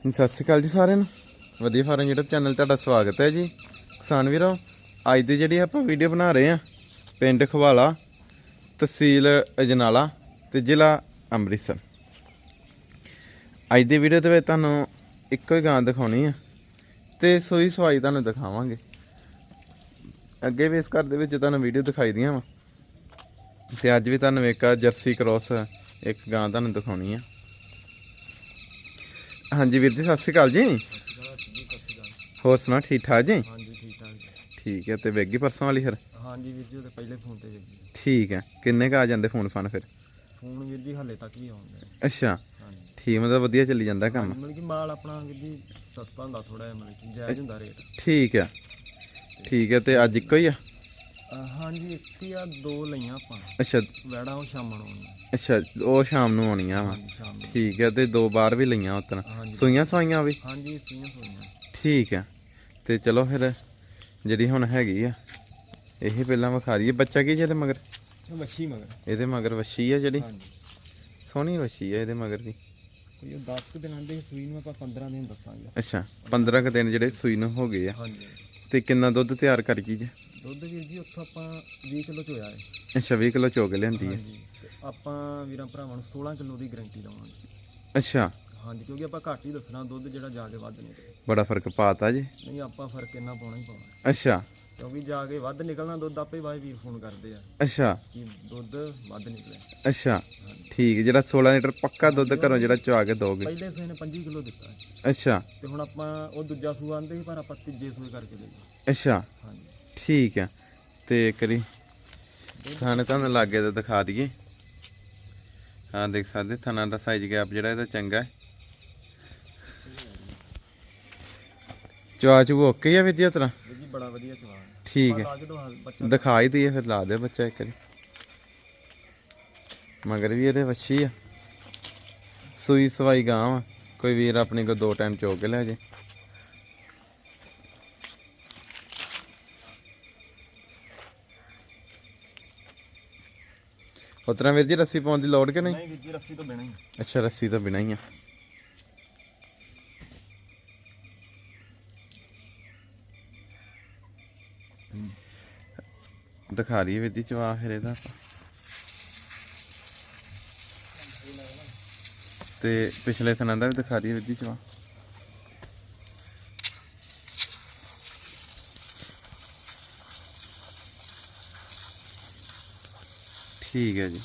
ਸਤਿ ਸ਼੍ਰੀ ਅਕਾਲ ਜੀ ਸਾਰਿਆਂ ਨੂੰ। ਵਧੀਆ ਫਾਰਮ YouTube ਚੈਨਲ ਤੁਹਾਡਾ ਸਵਾਗਤ ਹੈ ਜੀ। ਕਿਸਾਨ ਵੀਰੋ, ਅੱਜ ਦੀ ਜਿਹੜੀ ਆਪਾਂ ਵੀਡੀਓ ਬਣਾ ਰਹੇ ਆ ਪਿੰਡ ਖਵਾਲਾ, ਤਹਿਸੀਲ ਅਜਨਾਲਾ ਤੇ ਜ਼ਿਲ੍ਹਾ ਅੰਮ੍ਰਿਤਸਰ। ਅੱਜ ਦੀ ਵੀਡੀਓ ਦੇ ਵਿੱਚ ਤੁਹਾਨੂੰ ਇੱਕੋ ਹੀ ਗਾਂ ਦਿਖਾਉਣੀ ਆ ਤੇ ਸੋਈ ਸਵਾਈ ਤੁਹਾਨੂੰ ਦਿਖਾਵਾਂਗੇ। ਅੱਗੇ ਵੀ ਇਸ ਘਰ ਦੇ ਵਿੱਚ ਤੁਹਾਨੂੰ ਵੀਡੀਓ ਦਿਖਾਈ ਦੀਆਂ ਵਾ। ਤੇ ਅੱਜ ਵੀ ਤੁਹਾਨੂੰ ਇੱਕ ਜਰਸੀ ਕ੍ਰੋਸ ਇੱਕ ਗਾਂ ਤੁਹਾਨੂੰ ਦਿਖਾਉਣੀ ਆ। ਹਾਂਜੀ ਵੀਰ ਜੀ ਸਤਿ ਸ਼੍ਰੀ ਅਕਾਲ ਜੀ। ਹੋਰ ਸੁਣਾ ਠੀਕ ਠਾਕ ਜੀ? ਹਾਂਜੀ ਠੀਕ ਠਾਕ ਠੀਕ ਹੈ ਤੇ ਵੇਗੀ ਪਰਸੋਂ ਵਾਲੀ ਫਿਰ? ਹਾਂਜੀ ਵੀਰ ਜੀ ਉਹਦੇ ਪਹਿਲੇ ਫੋਨ ਤੇ ਜੀ ਠੀਕ ਹੈ ਕਿੰਨੇ ਕ ਆ ਜਾਂਦੇ ਫੋਨ ਫਾਨ ਫਿਰ? ਫੋਨ ਵੀਰ ਜੀ ਹੱਲੇ ਤੱਕ ਵੀ ਆਉਂਦੇ ਅੱਛਾ ਠੀਕ ਮਤਲਬ ਵਧੀਆ ਚੱਲੀ ਜਾਂਦਾ ਕੰਮ। ਮਤਲਬ ਕਿ ਮਾਲ ਆਪਣਾ ਵੀਰ ਜੀ ਸਸਤਾ ਹੁੰਦਾ ਥੋੜਾ ਜਿਹਾ ਮਤਲਬ ਕਿ ਜਾਇਜ਼ ਹੁੰਦਾ ਰੇਟ। ਠੀਕ ਹੈ ਠੀਕ ਹੈ ਤੇ ਅੱਜ ਇੱਕੋ ਹੀ ਆ? ਹਾਂਜੀ ਇੱਕ ਆ ਦੋ ਲਈਆਂ ਆਪਾਂ। ਅੱਛਾ। ਵੈੜਾ ਉਹ ਸ਼ਾਮਾਂ ਨੂੰ ਆਉਣੀਆਂ। ਅੱਛਾ ਉਹ ਸ਼ਾਮ ਨੂੰ ਆਉਣੀਆਂ ਵਾ। ਹਾਂਜੀ ਸ਼ਾਮ ਨੂੰ। ਠੀਕ ਹੈ ਤੇ ਦੋ ਬਾਰ ਵੀ ਲਈਆਂ ਉਤਨ ਹਾਂਜੀ। ਸੂਈਆਂ ਸਵਾਈਆਂ ਵੀ? ਹਾਂਜੀ ਸੀਆਂ ਹੋਈਆਂ ਠੀਕ ਹੈ। ਤੇ ਚਲੋ ਫਿਰ ਜਿਹੜੀ ਹੁਣ ਹੈਗੀ ਆ ਇਹੀ ਪਹਿਲਾਂ ਵਿਖਾ ਦਈਏ। ਬੱਚਾ ਕੀ ਜਿਹਦੇ ਮਗਰ? ਮੱਛੀ ਮਗਰ। ਇਹਦੇ ਮਗਰ ਵੱਛੀ ਆ ਜਿਹੜੀ? ਹਾਂਜੀ। ਸੋਹਣੀ ਵੱਛੀ ਆ ਇਹਦੇ ਮਗਰ ਦੀ। ਕੋਈ ਉਹ 10 ਕੁ ਦਿਨਾਂ ਦੇ ਸੂਈ ਨੂੰ ਆਪਾਂ 15 ਦਿਨ ਦੱਸਾਂਗੇ। ਅੱਛਾ 15 ਕ ਦਿਨ ਜਿਹੜੇ ਸੂਈ ਨੂੰ ਹੋ ਗਏ ਆ। ਹਾਂਜੀ। ਤੇ ਕਿੰਨਾ ਦੁੱਧ ਤਿਆਰ ਕਰ ਗਈ ਜੇ? ਦੁੱਧ ਵੀਰ ਜੀ ਉੱਥੋਂ ਆਪਾਂ 20 ਕਿਲੋ ਚੋਇਆ ਹੈ। ਅੱਛਾ 20 ਕਿਲੋ ਚੋਗ ਲਿਆਂਦੀ ਹੈ। ਹਾਂਜੀ ਤੇ ਆਪਾਂ ਵੀਰਾਂ ਭਰਾਵਾਂ ਨੂੰ 16 ਕਿਲੋ ਦੀ ਗਾਰੰਟੀ ਦਵਾਂਗੇ। ਅੱਛਾ। ਹਾਂਜੀ ਕਿਉਂਕਿ ਆਪਾਂ ਘੱਟ ਹੀ ਦੱਸਣਾ ਦੁੱਧ ਜਿਹੜਾ ਜਾ ਕੇ ਵੱਧ ਨਿਕਲੇ। ਬੜਾ ਫ਼ਰਕ ਪਾਤਾ ਜੀ। ਨਹੀਂ ਆਪਾਂ ਫ਼ਰਕ ਇੰਨਾ ਪਾਉਣਾ ਹੀ ਪਾਉਣਾ। ਅੱਛਾ। ਕਿਉਂਕਿ ਜਾ ਕੇ ਵੱਧ ਨਿਕਲਣਾ ਦੁੱਧ ਆਪੇ ਬਾਈ ਵੀਰ ਫੋਨ ਕਰਦੇ ਆ ਅੱਛਾ। ਕਿ ਦੁੱਧ ਵੱਧ ਨਿਕਲੇ ਅੱਛਾ। ਠੀਕ ਜਿਹੜਾ 16 ਲੀਟਰ ਪੱਕਾ ਦੁੱਧ ਘਰੋਂ ਜਿਹੜਾ ਚਵਾ ਕੇ ਦੋਗੇ। ਪਹਿਲੇ ਸੂਏ ਨੇ 25 ਕਿਲੋ ਦਿੱਤਾ ਹੈ। ਅੱਛਾ। ਤੇ ਹੁਣ ਆਪਾਂ ਉਹ ਦੂਜਾ ਸੂਆ ਆਂਦੇ ਸੀ ਪਰ ਆਪਾਂ ਤੀਜੇ ਸੂਏ ਕਰਕੇ ਦੇ ਦਿੱਤਾ। ਅੱਛਾ। ਹਾਂਜੀ। ਠੀਕ ਆ ਤੇ ਕਰੀ ਥਾਣੇ ਤੁਹਾਨੂੰ ਲਾਗੇ ਤੇ ਦਿਖਾ ਦਈਏ। ਹਾਂ ਦੇਖ ਸਕਦੇ ਥਾਣਾ ਦਾ ਸਾਈਜ਼ ਗੈਪ ਜਿਹੜਾ ਇਹਦਾ ਚੰਗਾ ਹੈ। ਚਵਾ ਚੂ ਓਕੇ ਆ ਵਿਦਿਆ ਤਰ੍ਹਾਂ? ਵੀਰ ਜੀ ਬੜਾ ਵਧੀਆ ਚਵਾ ਠੀਕ ਹੈ। ਲਾ ਕੇ ਦਵਾ ਬੱਚਾ ਦਿਖਾ ਹੀ ਦਈਏ ਫਿਰ ਲਾ ਦੇ ਬੱਚਾ ਇੱਕ ਵਾਰੀ। ਮਗਰ ਵੀ ਇਹਦੇ ਵੱਛੀ ਆ। ਸੂਈ ਸਵਾਈ ਗਾਂ ਵਾ। ਕੋਈ ਵੀਰ ਆਪਣੇ ਕੋ ਦੋ ਟਾਈਮ ਚੋ ਕੇ ਲੈ ਜੇ। ਉਤਰਾ ਵੀਰ ਜੀ ਰੱਸੀ ਪਾਉਣ ਦੀ ਲੋੜ ਕਿ ਨਹੀਂ? ਨਹੀਂ ਵੀਰ ਜੀ ਰੱਸੀ ਤੋਂ ਬਿਨਾਂ ਹੀ ਅੱਛਾ ਰੱਸੀ ਤੋਂ ਬਿਨਾਂ ਹੀ ਆ। ਦਿਖਾ ਰਹੀ ਵਿਧੀ ਚਵਾ ਫਿਰ ਇਹਦਾ ਆਪਾਂ। ਤੇ ਪਿਛਲੇ ਸਨਾਂ ਦਾ ਵੀ ਦਿਖਾ ਰਹੀ ਵਿਧੀ ਚਵਾ ਠੀਕ ਹੈ ਜੀ।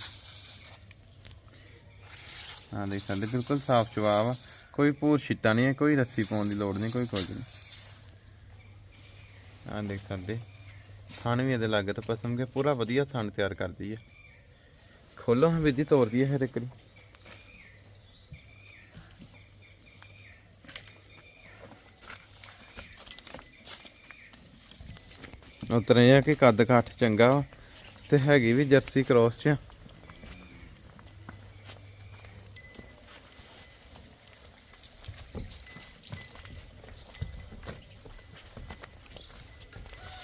ਹਾਂ, ਦੇਖ ਸਕਦੇ, ਬਿਲਕੁਲ ਸਾਫ਼ ਜਵਾਬ ਆ। ਕੋਈ ਪੂਰ ਛਿੱਟਾ ਨਹੀਂ ਹੈ, ਕੋਈ ਰੱਸੀ ਪਾਉਣ ਦੀ ਲੋੜ ਨਹੀਂ, ਕੋਈ ਕੁਝ ਨਹੀਂ। ਹਾਂ, ਦੇਖ ਸਕਦੇ। ਥਣ ਵੀ ਇਹਦੇ ਲੱਗ ਤਾਂ ਪਸਮ ਕੇ ਪੂਰਾ ਵਧੀਆ ਥਣ ਤਿਆਰ ਕਰਦੀ ਹੈ। ਖੋਲੋ ਹਾਂ ਵਿਧੀ ਤੋੜਦੀ ਹੈ ਫਿਰ ਇੱਕ ਵਾਰੀ ਉਤਰੇ ਆ ਕਿ ਕੱਦ ਕਾਠ ਚੰਗਾ ਵਾ, ਤੇ ਹੈਗੀ ਵੀ ਜਰਸੀ ਕ੍ਰੋਸ ਚ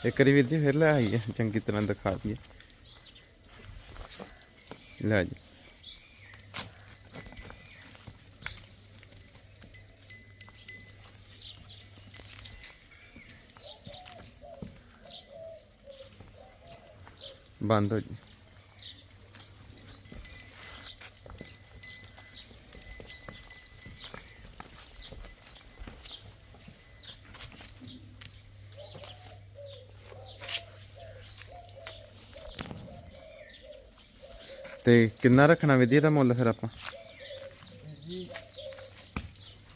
ਇੱਕ ਵਾਰੀ ਵੀਰ ਜੀ ਫਿਰ ਲੈ ਆਈਏ ਚੰਗੀ ਤਰ੍ਹਾਂ ਦਿਖਾ ਦਈਏ ਲੈ ਜੀ ਬੰਦ ਹੋ ਜੀ ਤੇ ਕਿੰਨਾ ਰੱਖਣਾ ਵਿਧੀ ਦਾ ਮੁੱਲ ਫਿਰ ਆਪਾਂ? ਵੀਰ ਜੀ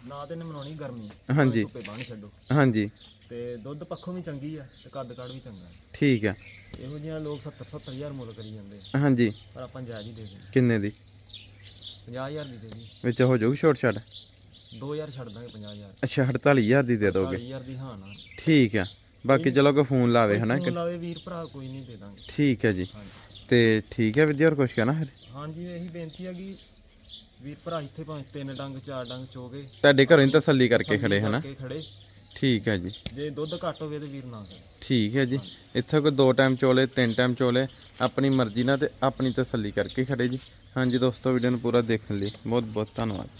ਨਾ ਤੇ ਨੇ ਮਨਾਉਣੀ ਗਰਮੀ। ਹਾਂਜੀ। ਧੁੱਪੇ ਬਾਹਰ ਛੱਡੋ। ਹਾਂਜੀ। ਤੇ ਦੁੱਧ ਪੱਖੋਂ ਵੀ ਚੰਗੀ ਆ ਤੇ ਕੱਦ ਕਾੜ ਵੀ ਚੰਗਾ ਹੈ ਠੀਕ ਹੈ ਇਹੋ ਜਿਹੀਆਂ ਲੋਕ 70 70000 ਮੁੱਲ ਕਰੀ ਜਾਂਦੇ ਆ, ਹਾਂਜੀ। ਪਰ ਆਪਾਂ ਜਾਇਜ਼ ਹੀ ਦੇ ਦਿੰਦੇ ਕਿੰਨੇ ਦੀ? 50000 ਦੀ ਦੇ ਦੀ ਵਿੱਚ ਹੋ ਜਾਊ ਛੋਟ ਛੱਡ 2000 ਛੱਡ ਦਾਂਗੇ 50000 ਅੱਛਾ 48000 ਦੀ ਦੇ ਦੋਗੇ। 40000 ਦੀ ਹਾਂ ਨਾ। ਠੀਕ ਹੈ ਬਾਕੀ ਚਲੋ ਕੋਈ ਫੋਨ ਲਾਵੇ ਹਨਾ ਫੋਨ ਲਾਵੇ ਵੀਰ ਭਰਾ ਕੋਈ ਨਹੀਂ ਦੇ ਦਾਂਗੇ। ਠੀਕ ਹੈ ਜੀ। ਹਾਂਜੀ। ਤੇ ਠੀਕ ਹੈ ਵਿਦਿਆ ਹੋਰ ਕੁਝ ਕਹਿਣਾ ਫਿਰ? ਹਾਂਜੀ ਇਹੀ ਬੇਨਤੀ ਹੈ ਕਿ ਵੀਰ ਭਰਾ ਇੱਥੇ ਭਾਵੇਂ ਤਿੰਨ ਡੰਗ ਚਾਰ ਡੰਗ ਚੋਗੇ ਤੁਹਾਡੇ ਘਰੋਂ ਹੀ ਤਸੱਲੀ ਕਰਕੇ ਖੜੇ ਹਨਾ? ਕਰਕੇ ਖੜੇ। ਠੀਕ ਹੈ ਜੀ। ਜੇ ਦੁੱਧ ਘੱਟ ਹੋਵੇ ਤੇ ਵੀਰ ਨਾ ਕਰੇ। ਠੀਕ ਹੈ ਜੀ। ਇੱਥੇ ਕੋਈ ਦੋ ਟਾਈਮ ਚੋਲੇ ਤਿੰਨ ਟਾਈਮ ਚੋਲੇ ਆਪਣੀ ਮਰਜ਼ੀ ਨਾਲ ਤੇ ਆਪਣੀ ਤਸੱਲੀ ਕਰਕੇ ਖੜੇ ਜੀ। ਹਾਂਜੀ ਦੋਸਤੋ ਵੀਡੀਓ ਨੂੰ ਪੂਰਾ ਦੇਖਣ ਲਈ ਬਹੁਤ ਬਹੁਤ ਧੰਨਵਾਦ ਜੀ।